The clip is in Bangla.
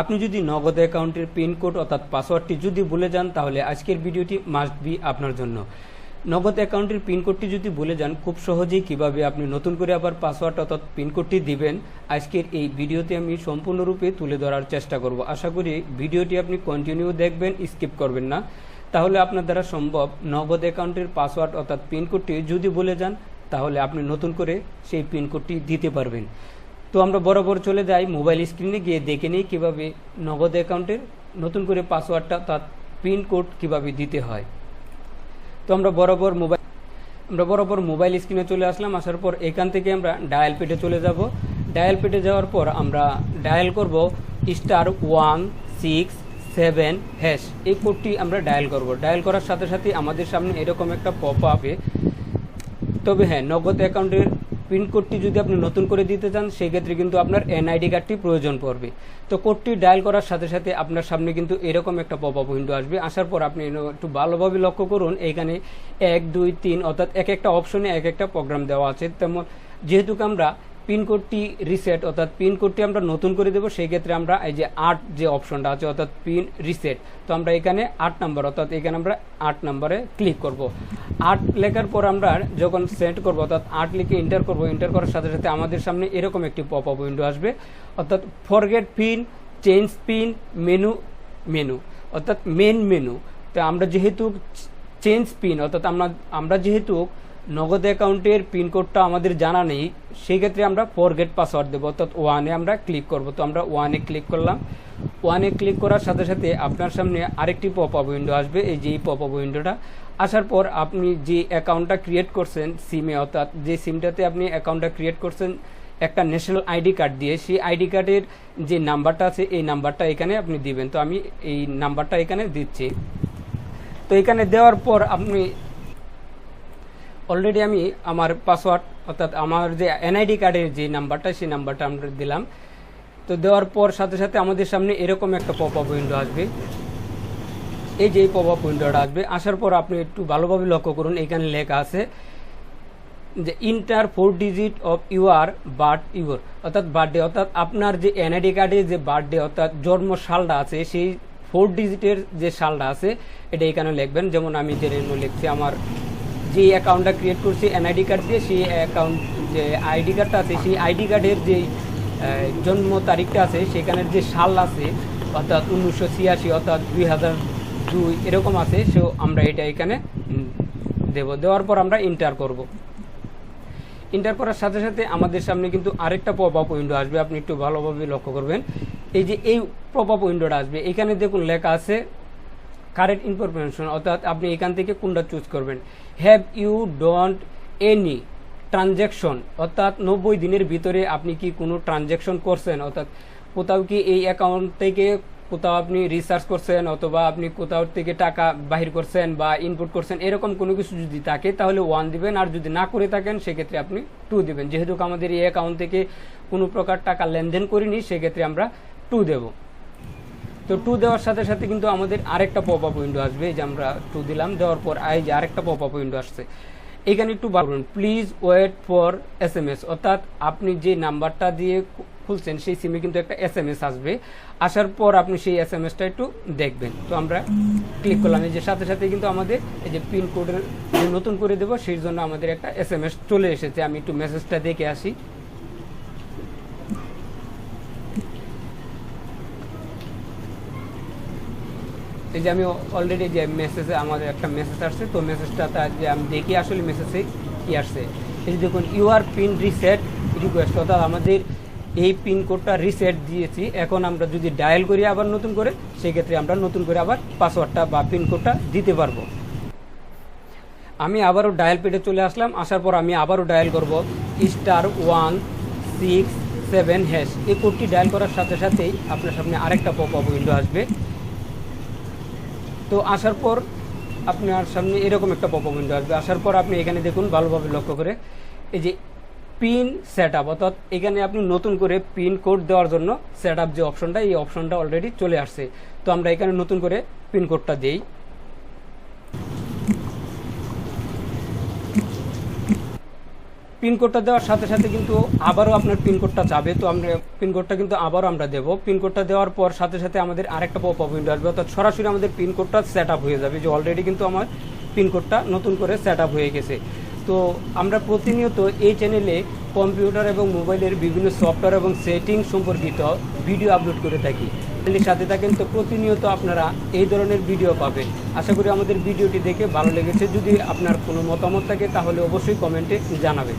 আপনি যদি নগদ অ্যাকাউন্টের পিনকোড অর্থাৎ পাসওয়ার্ডটি যদি ভুলে যান, তাহলে আজকের ভিডিওটি মাস্ট বি আপনার জন্য। নগদ অ্যাকাউন্টের পিনকোডটি যদি ভুলে যান, খুব সহজেই কীভাবে আপনি নতুন করে আবার পাসওয়ার্ড অর্থাৎ পিনকোডটি দিবেন, আজকের এই ভিডিওতে আমি সম্পূর্ণরূপে তুলে ধরার চেষ্টা করব। আশা করি ভিডিওটি আপনি কন্টিনিউ দেখবেন স্কিপ করবেন না। তাহলে আপনার দ্বারা সম্ভব, নগদ অ্যাকাউন্টের পাসওয়ার্ড অর্থাৎ পিনকোডটি যদি ভুলে যান, তাহলে আপনি নতুন করে সেই পিনকোডটি দিতে পারবেন। তো আমরা বরাবর চলে যাই মোবাইল স্ক্রিনে গিয়ে দেখে নিই কীভাবে নগদ অ্যাকাউন্টের নতুন করে পাসওয়ার্ডটা তার পিন কোড কীভাবে দিতে হয়। তো আমরা বরাবর মোবাইল আমরা বরাবর মোবাইল স্ক্রিনে চলে আসলাম, আসার পর এখান থেকে আমরা ডায়াল পেটে চলে যাব। ডায়াল পেটে যাওয়ার পর আমরা ডায়াল করব star one six seven hash এই কোডটি আমরা ডায়াল করব। ডায়াল করার সাথে সাথে আমাদের সামনে এরকম একটা পপ আপে তবে হ্যাঁ নগদ অ্যাকাউন্টের পিনকোডটি যদি আপনি নতুন করে দিতে চান, সেক্ষেত্রে কিন্তু আপনার এনআইডি কার্ডটি প্রয়োজন পড়বে। তো কোডটি ডায়াল করার সাথে সাথে আপনার সামনে কিন্তু এরকম একটা পপ আপ উইন্ডো আসবে। আসার পর আপনি একটু ভালোভাবে লক্ষ্য করুন, এখানে এক, দুই, তিন, অর্থাৎ এক একটা অপশনে এক একটা প্রোগ্রাম দেওয়া আছে। তেমন যেহেতু আমরা পিনকোডটি রিসেট অর্থাৎ পিনকোডটি আমরা নতুন করে দেবো, সেই ক্ষেত্রে আমরা এই যে আট যে অপশনটা আছে, অর্থাৎ পিন রিসেট তো আমরা এখানে আট নাম্বার অর্থাৎ এখানে আমরা আট নাম্বারে ক্লিক করব। আট লেখার পর আমরা যখন সেন্ড করব, অর্থাৎ আট লিখে ইন্টার করব ইন্টার করার সাথে সাথে আমাদের সামনে এরকম একটি পপ আপ উইন্ডো আসবে, অর্থাৎ forget pin change pin menu menu অর্থাৎ মেন মেনু তো আমরা যেহেতু চেঞ্জ পিন অর্থাৎ আমরা আমরা যেহেতু নগদ অ্যাকাউন্টের পিনকোডটা আমাদের জানা নেই। সেই ক্ষেত্রে আমরা ফরগেট পাসওয়ার্ড দেবো, অর্থাৎ ওয়ানে আমরা ক্লিক করব। তো আমরা ওয়ানে ক্লিক করলাম। ওয়ানে ক্লিক করার সাথে সাথে আপনার সামনে আরেকটি পপ আপ উইন্ডো আসবে, এই যে পপ আপ উইন্ডোটা আসার পর আপনি যে অ্যাকাউন্টটা ক্রিয়েট করছেন সিমে অর্থাৎ যে সিমটাতে আপনি অ্যাকাউন্টটা ক্রিয়েট করছেন, একটা ন্যাশনাল আইডি কার্ড দিয়ে, সেই আইডি কার্ডের যে নাম্বারটা আছে, এই নাম্বারটা এখানে আপনি দিবেন। তো আমি এই নাম্বারটা এখানে দিচ্ছি। তো এখানে দেওয়ার পর আপনি অলরেডি আমি আমার পাসওয়ার্ড অর্থাৎ আমার যে এনআইডি কার্ডের যে নাম্বারটা সেই নাম্বারটা আমরা দিলাম। তো দেওয়ার পর সাথে সাথে আমাদের সামনে এরকম একটা পপ আপ উইন্ডো আসবে। এই যে পপ আপ উইন্ডোটা আসবে, আসার পর আপনি একটু ভালোভাবে লক্ষ্য করুন, এখানে লেখা আছে যে enter four digit of your birth your অর্থাৎ বার্থডে অর্থাৎ আপনার যে এনআইডি কার্ডে যে বার্থডে অর্থাৎ জন্ম সালটা আছে, সেই ফোর ডিজিটের যে সালটা আছে, এটা এখানে লিখবেন। যেমন আমি যে লিখছি, আমার যে অ্যাকাউন্টটা ক্রিয়েট করছি এনআইডি কার্ড দিয়ে সেই অ্যাকাউন্ট যে আইডি কার্ডটা আছে, সেই আইডি কার্ডের যে জন্ম তারিখটা আছে, সেখানের যে সাল আছে, অর্থাৎ উনিশশো ছিয়াশি, অর্থাৎ দুই হাজার দুই, এরকম আছে সো আমরা এটা এখানে দেব। দেওয়ার পর আমরা ইন্টার করব। ইন্টার করার সাথে সাথে আমাদের সামনে কিন্তু আরেকটা পপ আপ উইন্ডো আসবে, আপনি একটু ভালোভাবে লক্ষ্য করবেন। এই যে এই পপ আপ উইন্ডোটা আসবে, এখানে দেখুন লেখা আছে কারেন্ট ইনফরমেশন অর্থাৎ আপনি এখান থেকে কোনটা চুজ করবেন। Have you don't any transaction অর্থাৎ নব্বই দিনের ভিতরে আপনি কি কোনো ট্রানজ্যাকশন করছেন? অর্থাৎ কোথাও কি এই অ্যাকাউন্ট থেকে কোথাও আপনি রিসার্চ করছেন? অথবা আপনি কোথাও থেকে টাকা বাহির করছেন বা ইনপুট করছেন? এরকম কোনো কিছু যদি থাকে, তাহলে ওয়ান দিবেন। আর যদি না করে থাকেন, সেক্ষেত্রে আপনি টু দিবেন। যেহেতু আমাদের এই অ্যাকাউন্ট থেকে কোনো প্রকার টাকা লেনদেন করিনি, সেক্ষেত্রে আমরা টু দেবো। তো টু দেওয়ার সাথে সাথে কিন্তু আমাদের আরেকটা পপ আপ উইন্ডো আসবে যে আমরা টু দিলাম, দেওয়ার পর আই যে আরেকটা পপ আপ উইন্ডো আসছে। এখানে একটু বলুন please wait for S M S অর্থাৎ আপনি যে নাম্বারটা দিয়ে খুলছেন সেই সিমে কিন্তু একটা এস এম এস আসবে। আসার পর আপনি সেই এস এম এসটা একটু দেখবেন। তো আমরা ক্লিক করলাম, এই যে সাথে সাথে কিন্তু আমাদের এই যে পিন কোডের যে নতুন করে দেবো, সেই জন্য আমাদের একটা এস এম এস চলে এসেছে। আমি একটু মেসেজটা দেখে আসি। এই যে আমি অলরেডি যে মেসেজে আমাদের একটা মেসেজ আসছে, তো মেসেজটা তার যে আমি দেখি আসলে মেসেজে কি আসছে। এই যে দেখুন ইউআর পিন রিসেট রিকোয়েস্ট অর্থাৎ আমাদের এই পিন কোডটা রিসেট দিয়েছি। এখন আমরা যদি ডায়াল করি আবার নতুন করে, সেক্ষেত্রে আমরা নতুন করে আবার পাসওয়ার্ডটা বা পিন কোডটা দিতে পারব। আমি আবারও ডায়াল পেটে চলে আসলাম, আসার পর আমি আবারও ডায়াল করব star one six seven hash এই কোডটি ডায়াল করার সাথে সাথেই আপনার সামনে আরেকটা পপ আপ উইন্ডো আসবে। তো আসার পর আপনার সামনে এরকম একটা পপমেন্ট আসবে। আসার পর আপনি এখানে দেখুন, ভালোভাবে লক্ষ্য করে। এই যে পিন সেট আপ অর্থাৎ এখানে আপনি নতুন করে পিন কোড দেওয়ার জন্য সেট আপ যে অপশনটা এই অপশনটা অলরেডি চলে আসছে। তো আমরা এখানে নতুন করে পিন কোডটা দিই। পিনকোডটা দেওয়ার সাথে সাথে কিন্তু আবারও আপনার পিনকোডটা চাবে তো আমরা পিনকোডটা কিন্তু আবারও আমরা দেবো। পিনকোডটা দেওয়ার পর সাথে সাথে আমাদের আরেকটা পপ উইন্ডো আসবে। অর্থাৎ সরাসরি আমাদের পিনকোডটা সেট আপ হয়ে যাবে, যে অলরেডি কিন্তু আমার পিনকোডটা নতুন করে সেট আপ হয়ে গেছে। তো আমরা প্রতিনিয়ত এই চ্যানেলে কম্পিউটার এবং মোবাইলের বিভিন্ন সফটওয়্যার এবং সেটিং সম্পর্কিত ভিডিও আপলোড করে থাকি। সাথে থাকেন তো প্রতিনিয়ত আপনারা এই ধরনের ভিডিও পাবেন। আশা করি আমাদের ভিডিওটি দেখে ভালো লেগেছে। যদি আপনার কোনো মতামত থাকে, তাহলে অবশ্যই কমেন্টে জানাবেন।